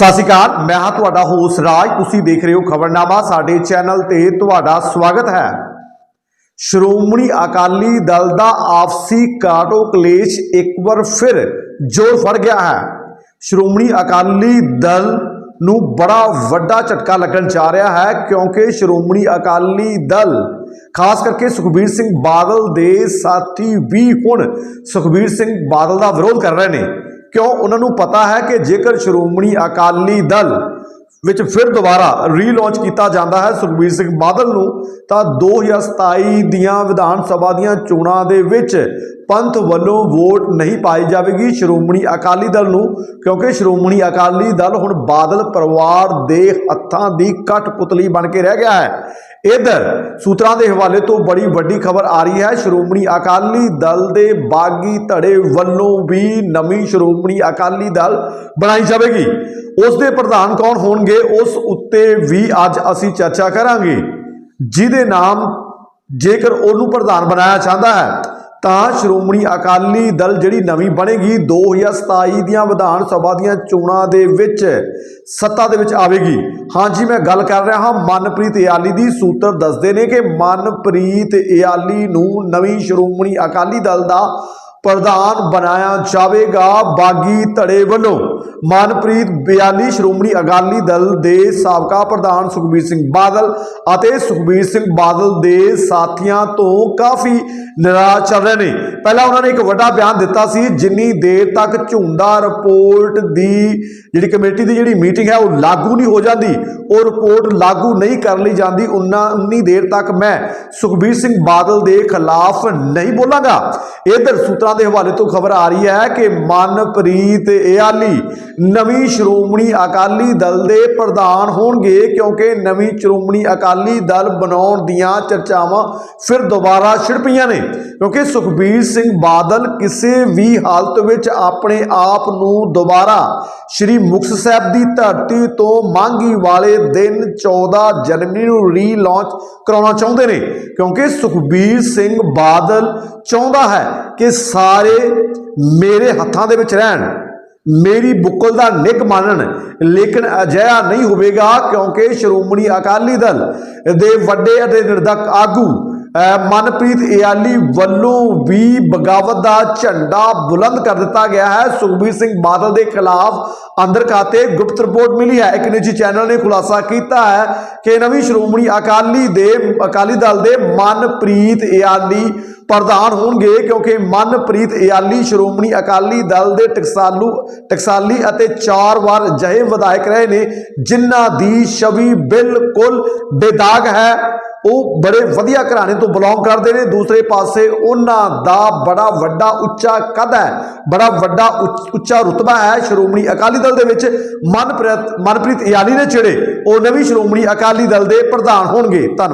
ਸਤਿ ਸ਼੍ਰੀ ਅਕਾਲ, ਮੈਂ ਹਾਂ ਤੁਹਾਡਾ ਹੋਸਟ ਰਾਜ। ਤੁਸੀਂ ਦੇਖ ਰਹੇ ਹੋ ਖਬਰਨਾਮਾ, ਸਾਡੇ ਚੈਨਲ ਤੇ ਤੁਹਾਡਾ ਸਵਾਗਤ ਹੈ। ਸ਼੍ਰੋਮਣੀ ਅਕਾਲੀ ਦਲ ਦਾ ਆਪਸੀ ਕਾਟੋ ਕਲੇਸ਼ ਇੱਕ ਵਾਰ ਫਿਰ ਜੋਰ ਫੜ ਗਿਆ ਹੈ। ਸ਼੍ਰੋਮਣੀ ਅਕਾਲੀ ਦਲ ਨੂੰ ਬੜਾ ਵੱਡਾ ਝਟਕਾ ਲੱਗਣ ਜਾ ਰਿਹਾ ਹੈ, ਕਿਉਂਕਿ ਸ਼੍ਰੋਮਣੀ ਅਕਾਲੀ ਦਲ, ਖਾਸ ਕਰਕੇ ਸੁਖਬੀਰ ਸਿੰਘ ਬਾਦਲ ਦੇ ਸਾਥੀ ਵੀ ਹੁਣ ਸੁਖਬੀਰ ਸਿੰਘ ਬਾਦਲ ਦਾ ਵਿਰੋਧ ਕਰ ਰਹੇ ਨੇ। ਕਿਉਂ? ਉਹਨਾਂ ਨੂੰ ਪਤਾ ਹੈ ਕਿ ਜੇਕਰ ਸ਼੍ਰੋਮਣੀ ਅਕਾਲੀ ਦਲ ਵਿੱਚ ਫਿਰ ਦੁਬਾਰਾ ਰੀਲਾਂਚ ਕੀਤਾ ਜਾਂਦਾ ਹੈ ਸੁਖਬੀਰ ਸਿੰਘ ਬਾਦਲ ਨੂੰ, ਤਾਂ 2027 ਦੀਆਂ ਵਿਧਾਨ ਸਭਾ ਦੀਆਂ ਚੋਣਾਂ ਦੇ ਵਿੱਚ ਪੰਥ ਵੱਲੋਂ ਵੋਟ ਨਹੀਂ ਪਾਈ ਜਾਵੇਗੀ ਸ਼੍ਰੋਮਣੀ ਅਕਾਲੀ ਦਲ ਨੂੰ, ਕਿਉਂਕਿ ਸ਼੍ਰੋਮਣੀ ਅਕਾਲੀ ਦਲ ਹੁਣ ਬਾਦਲ ਪਰਿਵਾਰ ਦੇ ਹੱਥਾਂ ਦੀ ਕਠਪੁਤਲੀ ਬਣ ਕੇ ਰਹਿ ਗਿਆ ਹੈ। ਇਧਰ ਸੂਤਰਾਂ ਦੇ ਹਵਾਲੇ ਤੋਂ ਬੜੀ ਵੱਡੀ ਖਬਰ ਆ ਰਹੀ ਹੈ। ਸ਼੍ਰੋਮਣੀ ਅਕਾਲੀ ਦਲ ਦੇ ਬਾਗੀ ਧੜੇ ਵੱਲੋਂ ਵੀ ਨਵੀਂ ਸ਼੍ਰੋਮਣੀ ਅਕਾਲੀ ਦਲ ਬਣਾਈ ਜਾਵੇਗੀ। ਉਸ ਦੇ ਪ੍ਰਧਾਨ ਕੌਣ ਹੋਣਗੇ, ਉਸ ਉੱਤੇ ਵੀ ਅੱਜ ਅਸੀਂ ਚਰਚਾ ਕਰਾਂਗੇ। ਜਿਹਦੇ ਨਾਮ ਜੇਕਰ ਉਹਨੂੰ ਪ੍ਰਧਾਨ ਬਣਾਇਆ ਚਾਹੁੰਦਾ ਹੈ, ਤਾਂ ਸ਼੍ਰੋਮਣੀ ਅਕਾਲੀ ਦਲ ਜਿਹੜੀ ਨਵੀਂ ਬਣੇਗੀ 2027 ਦੀਆਂ ਵਿਧਾਨ ਸਭਾ ਦੀਆਂ ਚੋਣਾਂ ਦੇ ਵਿੱਚ ਸੱਤਾ ਦੇ ਵਿੱਚ ਆਵੇਗੀ। ਹਾਂਜੀ ਮੈਂ ਗੱਲ ਕਰ ਰਿਹਾ ਹਾਂ ਮਨਪ੍ਰੀਤ ਇਆਲੀ ਦੀ। ਸੂਤਰ ਦੱਸਦੇ ਨੇ ਕਿ ਮਨਪ੍ਰੀਤ ਇਆਲੀ ਨੂੰ ਨਵੀਂ ਸ਼੍ਰੋਮਣੀ ਅਕਾਲੀ ਦਲ ਦਾ ਪ੍ਰਧਾਨ ਬਣਾਇਆ ਜਾਵੇਗਾ ਬਾਗੀ ਧੜੇ ਵੱਲੋਂ। ਮਨਪ੍ਰੀਤ ਬਿਆਲੀ, ਸ਼੍ਰੋਮਣੀ ਅਕਾਲੀ ਦਲ ਦੇ ਸਾਬਕਾ ਪ੍ਰਧਾਨ ਸੁਖਬੀਰ ਸਿੰਘ ਬਾਦਲ ਅਤੇ ਸੁਖਬੀਰ ਸਿੰਘ ਬਾਦਲ ਦੇ ਸਾਥੀਆਂ ਤੋਂ ਕਾਫੀ ਨਾਰਾਜ਼ ਚੱਲ ਰਹੇ ਨੇ। ਪਹਿਲਾਂ ਉਹਨਾਂ ਨੇ ਇੱਕ ਵੱਡਾ ਬਿਆਨ ਦਿੱਤਾ ਸੀ, ਜਿੰਨੀ ਦੇਰ ਤੱਕ ਝੁੰਡਾ ਰਿਪੋਰਟ ਦੀ ਜਿਹੜੀ ਕਮੇਟੀ ਦੀ ਜਿਹੜੀ ਮੀਟਿੰਗ ਹੈ, ਉਹ ਲਾਗੂ ਨਹੀਂ ਹੋ ਜਾਂਦੀ, ਉਹ ਰਿਪੋਰਟ ਲਾਗੂ ਨਹੀਂ ਕਰ ਲਈ ਜਾਂਦੀ ਉਨਾ ਉਨੀ ਦੇਰ ਤੱਕ ਮੈਂ ਸੁਖਬੀਰ ਸਿੰਘ ਬਾਦਲ ਦੇ ਖਿਲਾਫ ਨਹੀਂ ਬੋਲਾਂਗਾ। ਇਧਰ ਸੂਤਰਾਂ ਦੇ ਹਵਾਲੇ ਤੋਂ ਖਬਰ ਆ ਰਹੀ ਹੈ ਕਿ ਮਨਪ੍ਰੀਤ ਇਆਲੀ ਨਵੀਂ ਸ਼੍ਰੋਮਣੀ ਅਕਾਲੀ ਦਲ ਦੇ ਪ੍ਰਧਾਨ ਹੋਣਗੇ ਕਿਉਂਕਿ ਨਵੀਂ ਸ਼੍ਰੋਮਣੀ ਅਕਾਲੀ ਦਲ ਬਣਾਉਣ ਦੀਆਂ ਚਰਚਾਵਾਂ ਫਿਰ ਦੁਬਾਰਾ ਛਿੜ ਪਈਆਂ ਨੇ। ਕਿਉਂਕਿ ਸੁਖਬੀਰ ਸਿੰਘ ਬਾਦਲ ਕਿਸੇ ਵੀ ਹਾਲਤ ਵਿੱਚ ਆਪਣੇ ਆਪ ਨੂੰ ਦੁਬਾਰਾ ਸ਼੍ਰੀ ਮੁਕਤਸਰ ਸਾਹਿਬ ਦੀ ਧਰਤੀ ਤੋਂ ਮੰਗੀ ਵਾਲੇ ਦਿਨ 14 ਜਨਵਰੀ ਨੂੰ ਰੀਲਾਂਚ ਕਰਾਉਣਾ ਚਾਹੁੰਦੇ ਨੇ। ਕਿਉਂਕਿ ਸੁਖਬੀਰ ਸਿੰਘ ਬਾਦਲ ਚਾਹੁੰਦਾ ਹੈ ਕਿ ਸਾਰੇ ਮੇਰੇ ਹੱਥਾਂ ਦੇ ਵਿੱਚ ਰਹਿਣ। ਮੇਰੀ ਬੁੱਕਲ ਦਾ ਨਿੱਘ ਮੰਨਣ, ਲੇਕਿਨ ਅਜਿਹਾ ਨਹੀਂ ਹੋਵੇਗਾ ਕਿਉਂਕਿ ਸ਼੍ਰੋਮਣੀ ਅਕਾਲੀ ਦਲ ਦੇ ਵੱਡੇ ਅਤੇ ਨਿਰਦਕ ਆਗੂ ਮਨਪ੍ਰੀਤ ਇਆਲੀ ਵੱਲੋਂ ਵੀ ਬਗਾਵਤ ਦਾ ਝੰਡਾ ਬੁਲੰਦ ਕਰ ਦਿੱਤਾ ਗਿਆ ਹੈ। ਸੁਖਬੀਰ ਸਿੰਘ ਬਾਦਲ ਦੇ ਖਿਲਾਫ ਅੰਦਰ ਖਾਤੇ ਗੁਪਤ ਰਿਪੋਰਟ ਮਿਲੀ ਹੈ। ਇੱਕ ਨਿੱਜੀ ਚੈਨਲ ਨੇ ਖੁਲਾਸਾ ਕੀਤਾ ਹੈ ਕਿ ਨਵੀਂ ਸ਼੍ਰੋਮਣੀ ਅਕਾਲੀ ਦੇ ਅਕਾਲੀ ਦਲ ਦੇ ਮਨਪ੍ਰੀਤ ਇਆਲੀ ਪ੍ਰਧਾਨ ਹੋਣਗੇ ਕਿਉਂਕਿ ਮਨਪ੍ਰੀਤ ਇਆਲੀ, ਸ਼੍ਰੋਮਣੀ ਅਕਾਲੀ ਦਲ ਦੇ ਟਕਸਾਲੂ, ਟਕਸਾਲੀ ਅਤੇ ਚਾਰ ਵਾਰ ਜਹੇ ਵਿਧਾਇਕ ਰਹੇ ਨੇ, ਜਿਨ੍ਹਾਂ ਦੀ ਛਵੀ ਬਿਲਕੁਲ ਬੇਦਾਗ ਹੈ। ਉਹ ਬੜੇ ਵਧੀਆ ਘਰਾਣੇ ਤੋਂ ਬਿਲੋਂਗ ਕਰਦੇ ਨੇ। ਦੂਸਰੇ ਪਾਸੇ ਉਹਨਾਂ ਦਾ ਬੜਾ ਵੱਡਾ ਉੱਚਾ ਕਦ ਹੈ, ਬੜਾ ਵੱਡਾ ਉੱਚ- ਉੱਚਾ ਰੁਤਬਾ ਹੈ ਸ਼੍ਰੋਮਣੀ ਅਕਾਲੀ ਦਲ ਦੇ ਵਿੱਚ। ਮਨਪ੍ਰੀਤ ਮਨਪ੍ਰੀਤ ਇਆਲੀ ਨੇ ਜਿਹੜੇ ਉਹ ਨਵੀਂ ਸ਼੍ਰੋਮਣੀ ਅਕਾਲੀ ਦਲ ਦੇ ਪ੍ਰਧਾਨ ਹੋਣਗੇ। ਧੰਨਵਾਦ।